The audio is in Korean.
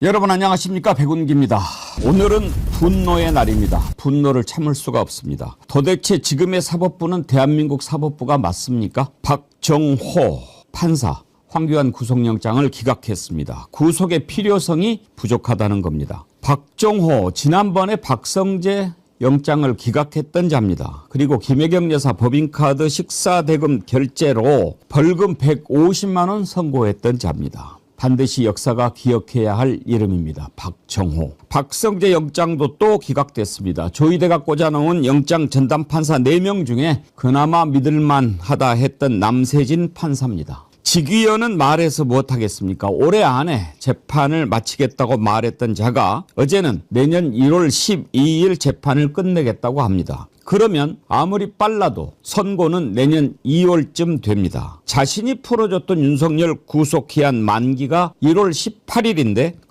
여러분 안녕하십니까 백운기입니다. 오늘은 분노의 날입니다. 분노를 참을 수가 없습니다. 도대체 지금의 사법부는 대한민국 사법부가 맞습니까? 박정호 판사 황교안 구속영장을 기각했습니다. 구속의 필요성이 부족하다는 겁니다. 박정호 지난번에 박성재 영장을 기각했던 자입니다. 그리고 김혜경 여사 법인카드 식사 대금 결제로 벌금 150만 원 선고했던 자입니다. 반드시 역사가 기억해야 할 이름입니다. 박정호. 박성재 영장도 또 기각됐습니다. 조희대가 꽂아놓은 영장 전담 판사 4명 중에 그나마 믿을만 하다 했던 남세진 판사입니다. 직위원은 말해서 무엇하겠습니까? 올해 안에 재판을 마치겠다고 말했던 자가 어제는 내년 1월 12일 재판을 끝내겠다고 합니다. 그러면 아무리 빨라도 선고는 내년 2월쯤 됩니다. 자신이 풀어줬던 윤석열 구속기한 만기가 1월 18일인데 그걸